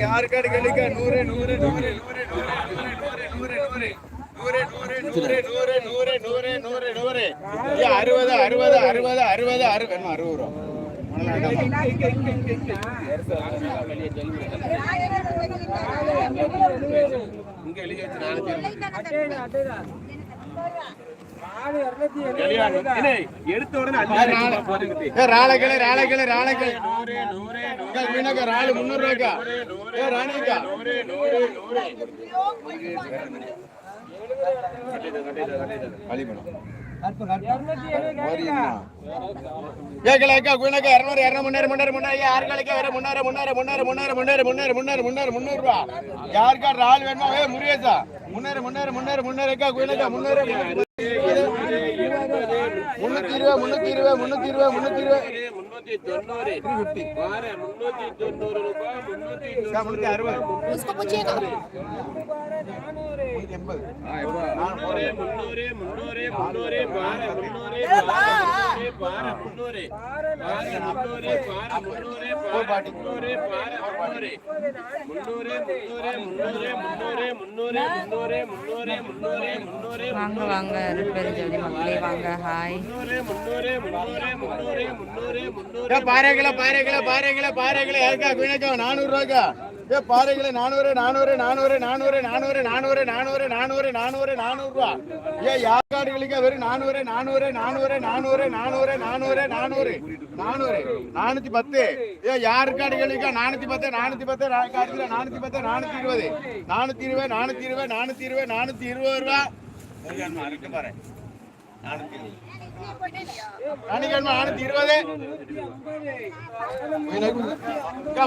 யாருக்காடு கழிக்க நூறு நூறு நூறு நூறு நூறு நூறு நூறு நூறு நூறு நூறு நூறு நூறு அறுபது அறுபது அறுபது அறுபது அறுபது அறுபது ரூபா இங்க எழுதி வச்சு எடுத்த உடனே ராளைக்கிளை ராளைக்கிளை ராளைக்கிளை மீனக்கா ராலு முந்நூறு ரூபாய்க்கா ஏ ராணிக்கா முன்னேறு முன்னேறு முன்னேறு முன்னேறு முன்னூத்தி இருபது முன்னூத்தி இருபது முன்னூத்தி இருபது முன்னூத்தி இருபது முன்னூத்தி தொண்ணூறு பாரு முன்னூத்தி தொண்ணூறு ரூபாய் முன்னூத்தி அறுபது முன்னூறு முன்னூறு முன்னூறு முன்னூறு பாரு முன்னூறு பாரு முன்னூறு பாரு முன்னூறு பாரு முன்னூறு வாங்க வாங்க பெருஞ்சோதி மக்களே முன்னூறு முன்னூறு முன்னூறு முன்னூறு பாறைகளை பாறைகளை பாறைகளை பாறைகளை யாருக்கா குயினக்கா நானூறு ரூபாய்க்கா ஏ பாறைகளை நானூறு நானூறு நானூறு நானூறு நானூறு நானூறு நானூறு நானூறு நானூறு நானூறு ரூபா ஏ யாருக்காடுகளுக்கு வெறும் நானூறு நானூறு நானூறு நானூறு நானூறு நானூறு நானூறு நானூறு நானூத்தி பத்து ஏ யாருக்காடுகளுக்கு நானூத்தி பத்து நானூத்தி பத்து காடுகள நானூத்தி பத்து நானூத்தி இருபது நானூத்தி இருபது நானூத்தி இருபது நானூத்தி இருபது நானூத்தி இருபது ரூபா பாரு நானூத்தி இருபது நாளைக்கு நானூத்தி இருபது.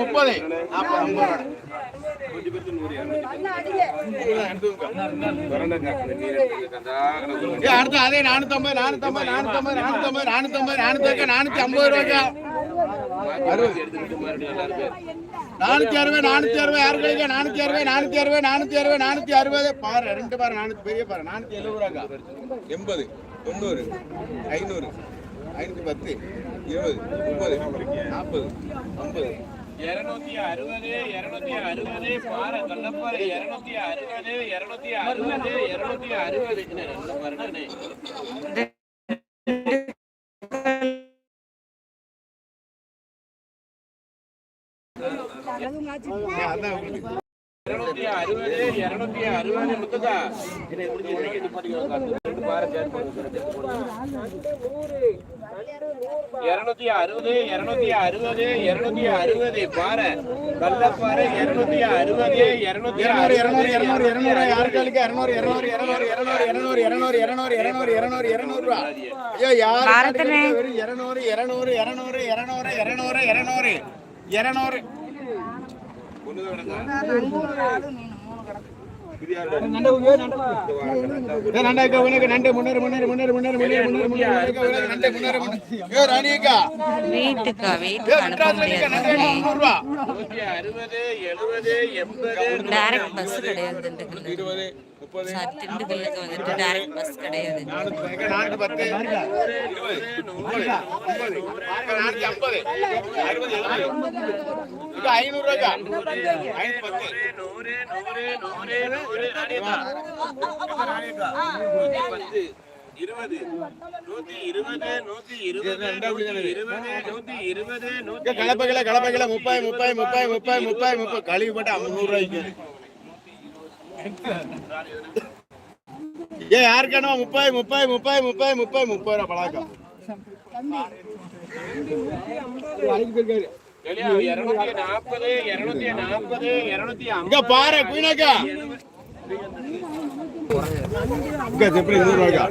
முப்பது. நாற்பது ஐம்பது ரூபா. அடுத்து அதே நானூத்தம்பது நானூத்தம்பது நானூத்தம்பது நானூத்தம்பது நானூத்தம்பது நானூத்தி நானூத்தி ஐம்பது ரூபாய்க்கா அறுபது. நானூத்தி அறுபது நானூத்தி அறுபது யாரு கிடைக்க நானூத்தி அறுபது நானூத்தி அறுபது நானூத்தி அறுபது நானூத்தி அறுபது. பாரு ரெண்டு பாரு நானூத்தி பெரிய பாரு நானூத்தி எழுபது ரூபாக்கா எண்பது. தொண்ணூறு ஐநூறு ஐநூத்தி பத்து இருபது முப்பது நாற்பது ஐம்பது. இருநூத்தி அறுபது இருநூத்தி அறுபது பாறை கள்ளப்பாறை இருநூத்தி அறுபது இருநூத்தி அறுபது இருநூத்தி அறுபது. என்ன இருநூத்தி அறுபது இருநூத்தி அறுபது முத்துக்கா? இருநூத்தி அறுபது இருநூத்தி அறுபது இருநூத்தி அறுபது பாறை கள்ளப்பாறை இருநூத்தி அறுபது இருநூத்தி இருநூறு இருநூறு இருநூறு இருநூறு யாருக்கு அளிக்க இருநூறு இருநூறு இருநூறு இருநூறு இருநூறு இருநூறு இருநூறு இருநூறு இருநூறு ரூபா ஐயோ யார் இருநூறு இருநூறு இருநூறு இருநூறு இருநூறு இருநூறு இருநூறு வீட்டுக்கா வீட்டுக்கு அனுப்ப முடியாது டைரக்ட் பஸ் கிடையாது திண்டுக்கல்ல இது ஐநூறு ரூபாய்க்கா? இருபது நூத்தி இருபது நூத்தி இருபது நூத்தி இருபது நூத்தி இருபது நூத்தி கலப்பைகளை கலப்பைகளை முப்பது முப்பது முப்பது முப்பது முப்பது முப்பது கழுவி போட்டு ஐம்பது ரூபாய்க்கு ஏ யாருக்கானோ முப்பது முப்பது முப்பது முப்பது முப்பது முப்பது ரூபா பழக்கம் இங்க பாரு குயினாக்கா. எப்படி நூறு ரூபாய்க்கா?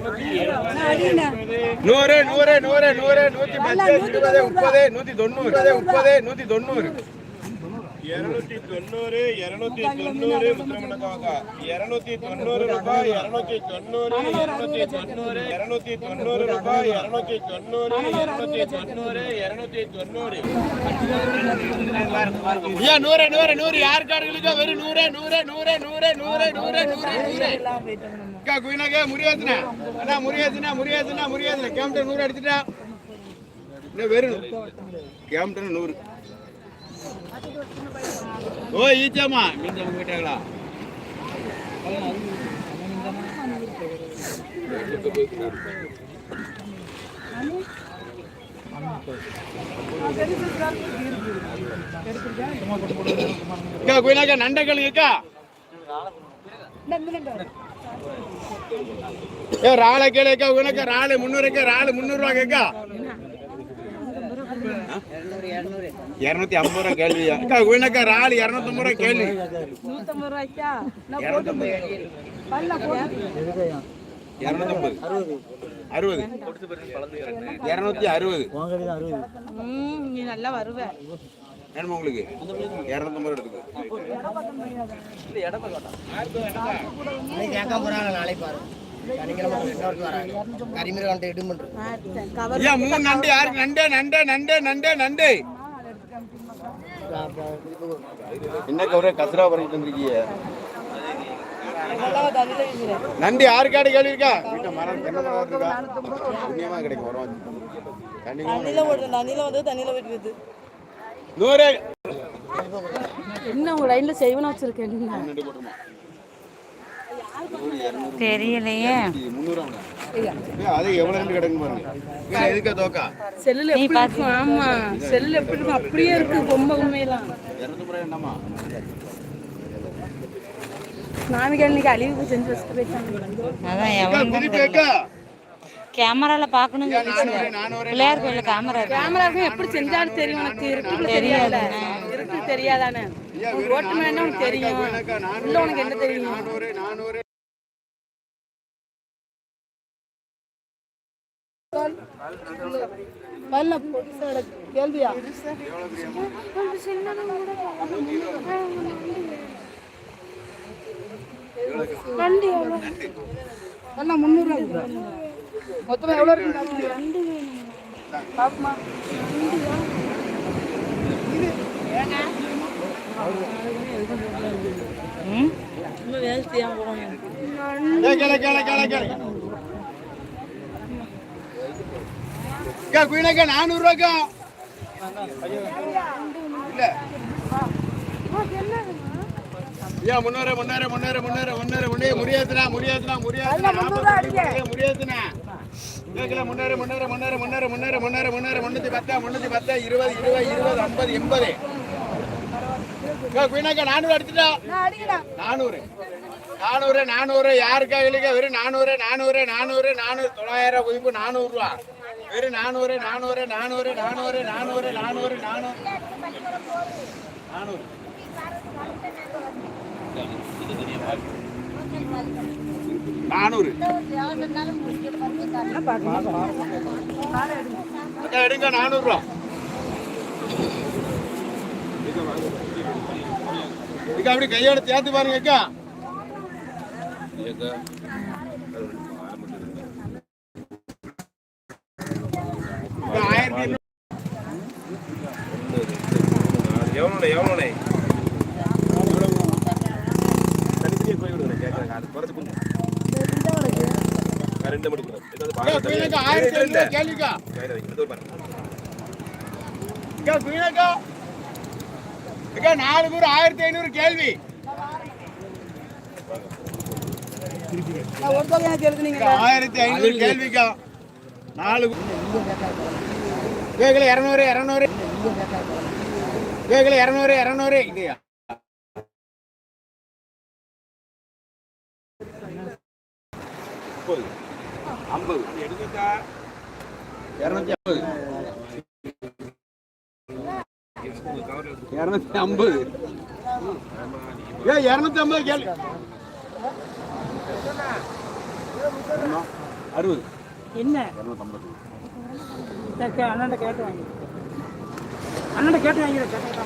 நூறு நூறு நூறு நூறு நூத்தி பத்து இருபது முப்பது நூத்தி தொண்ணூறு முப்பது நூத்தி தொண்ணூறு. இருநூத்தி தொண்ணூறு இருநூத்தி தொண்ணூறு முத்திரமணக்காக இருநூத்தி தொண்ணூறு ரூபாய் இருநூத்தி தொண்ணூறு இருநூத்தி தொண்ணூறு இருநூத்தி தொண்ணூறு ரூபாய் இருநூத்தி தொண்ணூறு இருநூத்தி தொண்ணூறு இருநூத்தி தொண்ணூறு. ஐயா நூறு நூறு நூறு. யார் வெறும் நூறு நூறு நூறு நூறு நூறு நூறு நூறு நூறு. அக்கா குயினாக்கா முறியாச்சுனா அண்ணா முறியாச்சுனா முறியாச்சுனா முறியாச்சுனா கேம்டன் நூறு அடிச்சுட்டா. இன்னும் வெறும் கேம்டன் நூறு. ஓ ஈச்சம்மா. நீங்க உங்ககிட்டங்களா கோயிலாக்கா நண்டங்கள் இருக்கா? ஏ ராளை கேளுக்கா உனக்கு முன்னூறு முந்நூறுக்கா ராளு முந்நூறுவாக்கா இரநூறு இரநூறு இருநூத்தி ஐம்பது ரூபா கேள்வி அக்கா உனக்கா ராளு இருநூத்தி ஐம்பது ரூபா கேள்வி. நூத்தம்பது ரூபாய்க்கா? இருநூத்தம்பது. அறுபது. இருநூத்தி அறுபது. ம் நீ நல்லா வருவ. வேணுமா உங்களுக்கு? இரநூத்தம்பது எடுத்துக்கோ. கேட்க போறாங்க நாளை பாரு. சனிக்கிழமை இன்னொருக்கு வராங்க? கரிமீர் வந்துட்டு இடும் பண்றோம் கவர் ஐயா மூணு நண்டு யாருக்கு நண்டே நண்டே நண்டே நண்டே நண்டு. என்ன கவரே கசரா பண்ணிட்டு வந்திருக்கீங்க நண்டு யாருக்காடு கேள்வி இருக்கா? வீட்டை மரம் இருக்கா புண்ணியமா கிடைக்கும் வரும் தண்ணியில ஓடுது தண்ணியில வந்து தண்ணியில விடுறது நூறு என்ன உங்க லைன்ல செய்வன வச்சிருக்கேன் தெரியலையே. அது எவ்வளவு ரெண்டு கிடக்கு பாருங்க. எதுக்கு தோக்கா? செல்லுல கேமரால பாக்கணும் பிள்ளையார் கோயில கேமரா கேமராவுக்கும் எப்படி செஞ்சாலும் தெரியும் உனக்கு? இருக்கு தெரியாது. இருக்கு தெரியாதானே? ஓட்டு உனக்கு தெரியும். இல்ல உனக்கு என்ன தெரியும்? பல்ல பொடிசோட கேள்வியா? வண்டி எவ்வளோ எல்லாம் முந்நூறுரூவா மொத்தமாக எவ்வளோ இருக்கு ரெண்டு கேள கேள கேள கேள. குயினக்கா, நானூறு ரூபாய்க்கா. இல்ல. ஐயா, முன்னூறு, முன்னூறு, முன்னூறு, முன்னூறு, முன்னூறு, முறியாத்துனா, முறியாத்துனா, முறியாத்துனா, நாற்பது, முறியாத்துனா. கேக்கல, முன்னூறு, முன்னூறு, முன்னூறு, முன்னூறு, முன்னூறு, முன்னூறு, முன்னூறு, பத்தா, முன்னூத்தி பத்தா, இருபது, இருபது, இருபது, ஐம்பது, எண்பது. அக்கா, குயினக்கா, நானூறு அடிச்சுட்டா நானூறு நானூறு நானூறு யாருக்கா இல்லைங்க வெறும் நானூறு நானூறு நானூறு நானூறு தொள்ளாயிரம் உயிப்பு நானூறு ரூபா வெறும் நானூறு நானூறு நானூறு நானூறு நானூறு நானூறு நானூறு. நானூறு. நானூறு. எடுங்க நானூறு ரூபா அப்படி கையோட சேர்த்து பாருங்க அக்கா இங்க ஆயிரத்தி எண்ணூறு. எவ்வளோண்ணே எவ்வளோண்ணே தனித்தனியாக போய் விடுங்க கேட்குறேன் அது குறைச்சு கொஞ்சம் ரெண்டு மணி அக்கா, குயிலுக்கா, ஆயிரத்தி ஐநூறு கேள்விக்கா. அக்கா, நாலு பேர் ஆயிரத்தி ஐநூறு கேள்வி ஆயிரத்தி ஐநூறு கேள்விக்கா நாலு கேக்கல இரநூறு இரநூறு கேக்கல இரநூறு இரநூறு இல்லையா ஐம்பது. இரநூத்தி ஐம்பது. இரநூத்தி ஐம்பது. ஏ இரநூத்தி ஐம்பது கேள்வி அறுபது. என்ன? இரநூத்தம்பது அண்ணன் கேட்டு வாங்கி. அண்ணன் கேட்டு வாங்கிட கேட்டு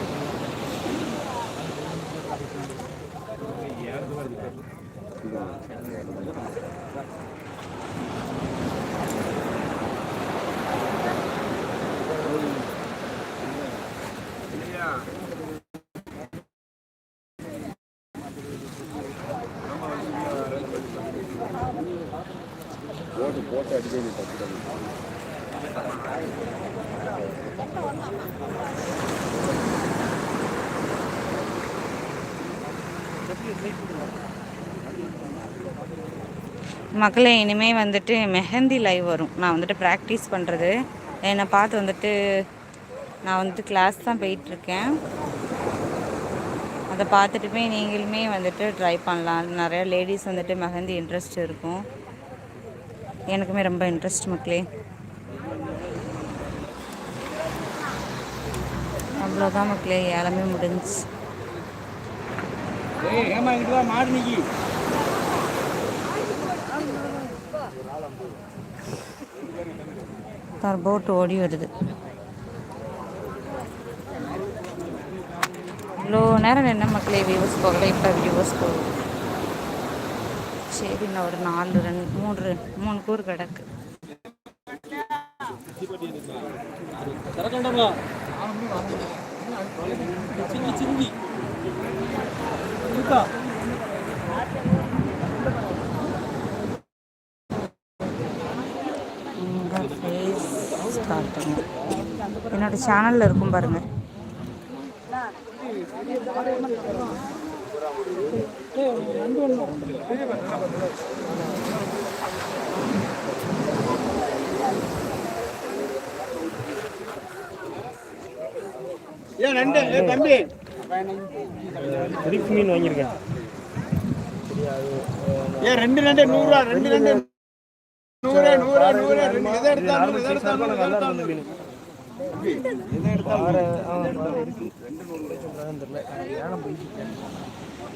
மக்களே இனிமேல் வந்துட்டு மெஹந்தி லைவ் வரும். நான் வந்துட்டு ப்ராக்டிஸ் பண்ணுறது என்னை பார்த்து வந்துட்டு நான் வந்துட்டு கிளாஸ் தான் போயிட்டுருக்கேன். அதை பார்த்துட்டுமே நீங்களுமே வந்துட்டு ட்ரை பண்ணலாம். நிறையா லேடிஸ் வந்துட்டு மெஹந்தி இன்ட்ரெஸ்ட் இருக்கும். எனக்குமே ரொம்ப இன்ட்ரெஸ்ட் மக்களே. அவ்வளோதான் மக்களே ஏழமே முடிஞ்சு முடிஞ்சுச்சு ஏமா இங்கிட்டு வா மாடு நிக்கி. ஒரு போட் ஓடி வருது. இவ்வளோ நேரம் என்ன மக்களே வியூவர்ஸ் போகல இப்போ வியூவர்ஸ் போகுது. சரி நான் ஒரு நாலு ரெண்டு மூணு மூணு கூறு கிடக்கு. சிங்கி சிங்கி காட்டுங்க என்னோட சேனலில் இருக்கும் பாருங்கள் ஏன் ரெண்டு தம்பி. திருப்பி மீன் வாங்கியிருக்கேன் ஏன் ரெண்டு ரெண்டு நூறுரூவா ரெண்டு ரெண்டு. நூறு நூறு நூறு. ரெண்டு எதை எடுத்தாலும் எதை எடுத்தாலும் எதை எடுத்தாலும்.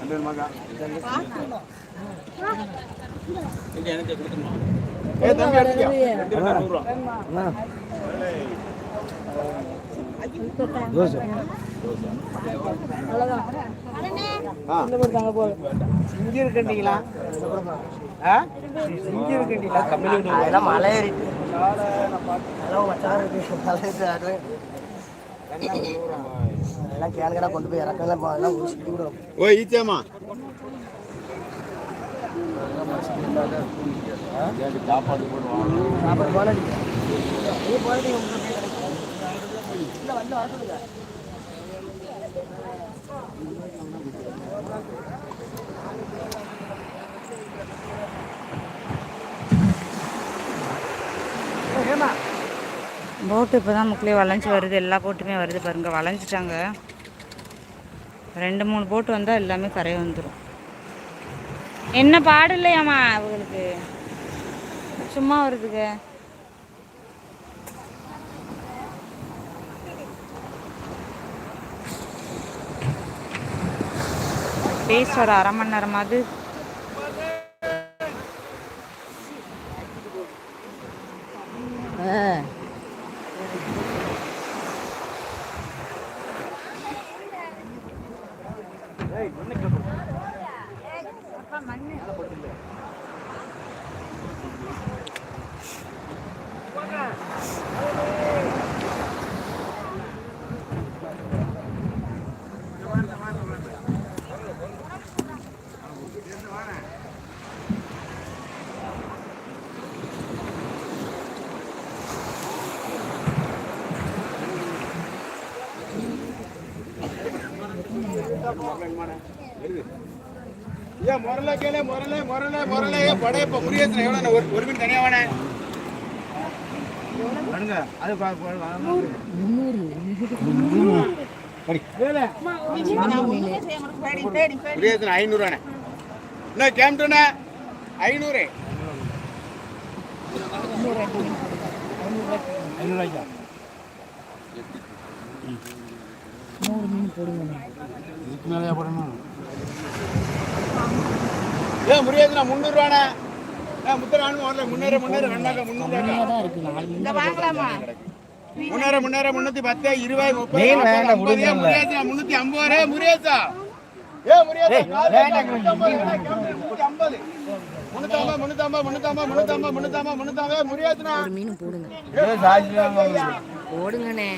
ஏ மலை ஏறிட்டு அதெல்லாம் மச்சான் இருக்கு மலை ஏறிட்டு அது அதெல்லாம் கேனுக்கடா கொண்டு போய் இறக்கலாம் ஒரு சுத்தி விடும் ஓ ஈச்சேமா சாப்பாடு போடுவாங்க. சாப்பாடு போனடி நீ இல்லை வந்து வர சொல்லுங்க போட்டு இப்போ தான் முக்கிலே வளைஞ்சி வருது. எல்லா போட்டுமே வருது பாருங்க. வளைஞ்சிட்டாங்க. ரெண்டு மூணு போட்டு வந்தால் எல்லாமே கரை வந்துடும் என்ன பாடு இல்லையாம்மா அவங்களுக்கு? சும்மா வருதுங்க. பேஸ்ட் ஒரு அரை மணி நேரமாவது. மண்ணு ஏன் முரல கேளு முரல முரல முரல ஏன் படையப்ப முருகேசன் எவ்வளோ ஒரு ஒரு மீன் தனியா வானே அது முருகேசன் ஐநூறுவானே என்ன கேம்டுண்ணே ஐநூறு. ஏன் முருகேசனா முந்நூறுவானே ஏன் முத்தரானு வரல. முன்னேற முன்னேற ரெண்டாக்க முந்நூறு முன்னேற முன்னேற முன்னூத்தி பத்து இருபது ஏன் முன்னூத்தி ஐம்பது. ரூபா முருகேசா. மீன் போடுங்க. போடுங்கண்ணே.